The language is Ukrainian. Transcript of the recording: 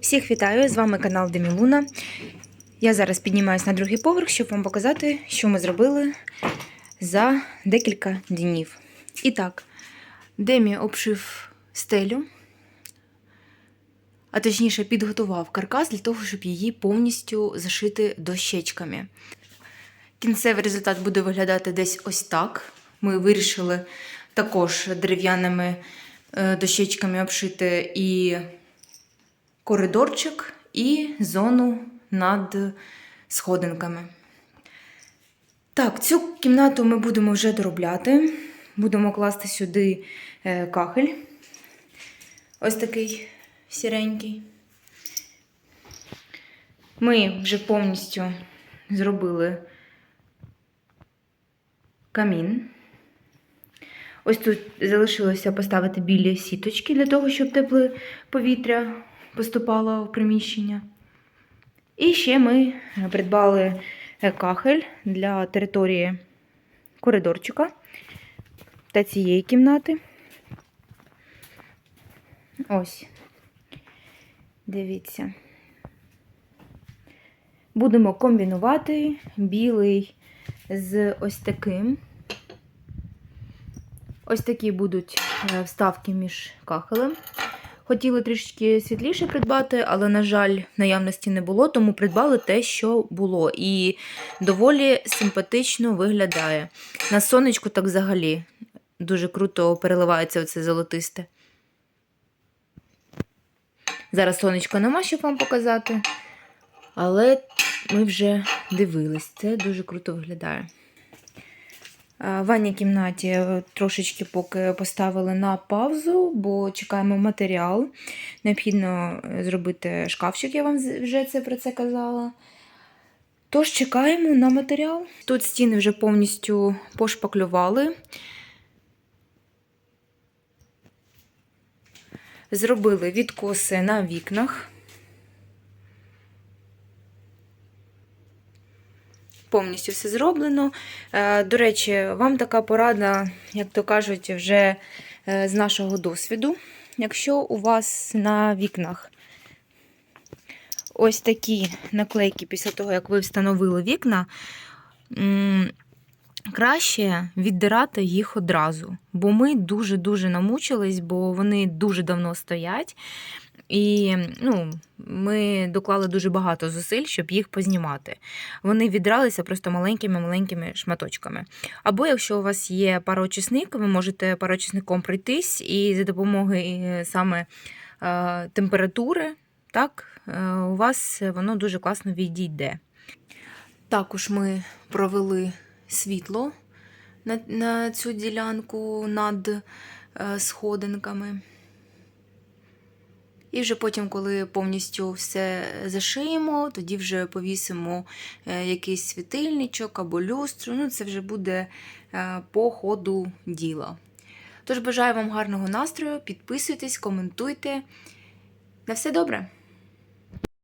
Всіх вітаю! З вами канал Демілуна. Я зараз піднімаюся на другий поверх, щоб вам показати, що ми зробили за декілька днів. І так, Демі обшив стелю, а точніше підготував каркас для того, щоб її повністю зашити дощечками. Кінцевий результат буде виглядати десь ось так. Ми вирішили також дерев'яними е, дощечками обшити і коридорчик, і зону над сходинками. Так, цю кімнату ми будемо вже доробляти. Будемо класти сюди е, кахель. Ось такий сіренький. Ми вже повністю зробили камін. Ось тут залишилося поставити білі сіточки для того, щоб тепле повітря поступало в приміщення. І ще ми придбали е, кахель для території коридорчика та цієї кімнати. Ось. Дивіться. Будемо комбінувати білий з ось таким. Ось такі будуть е, вставки між кахелем. Хотіли трішки світліше придбати, але, на жаль, наявності не було, тому придбали те, що було. І доволі симпатично виглядає. На сонечку так взагалі дуже круто переливається оце золотисте. Зараз сонечка нема, щоб вам показати. Але ми вже дивились, це дуже круто виглядає. В ванній кімнаті трошечки поки поставили на паузу, бо чекаємо матеріал. Необхідно зробити шкафчик, я вам вже це про це казала. Тож чекаємо на матеріал. Тут стіни вже повністю пошпаклювали. Зробили відкоси на вікнах. Повністю все зроблено. Е, До речі, вам така порада, як то кажуть, вже е, з нашого досвіду. Якщо у вас на вікнах ось такі наклейки після того, як ви встановили вікна, краще віддирати їх одразу. Бо ми дуже-дуже намучились, бо вони дуже давно стоять. І ну, ми доклали дуже багато зусиль, щоб їх познімати. Вони віддралися просто маленькими-маленькими шматочками. Або якщо у вас є пароочисник, ви можете пароочисником пройтись і за допомогою саме е, температури, так, е, у вас воно дуже класно відійде. Також ми провели світло на, на цю ділянку над е, сходинками. І вже потім, коли повністю все зашиємо, тоді вже повісимо е, якийсь світильничок або люстру. Ну, це вже буде е, по ходу діла. Тож бажаю вам гарного настрою, підписуйтесь, коментуйте. На все добре!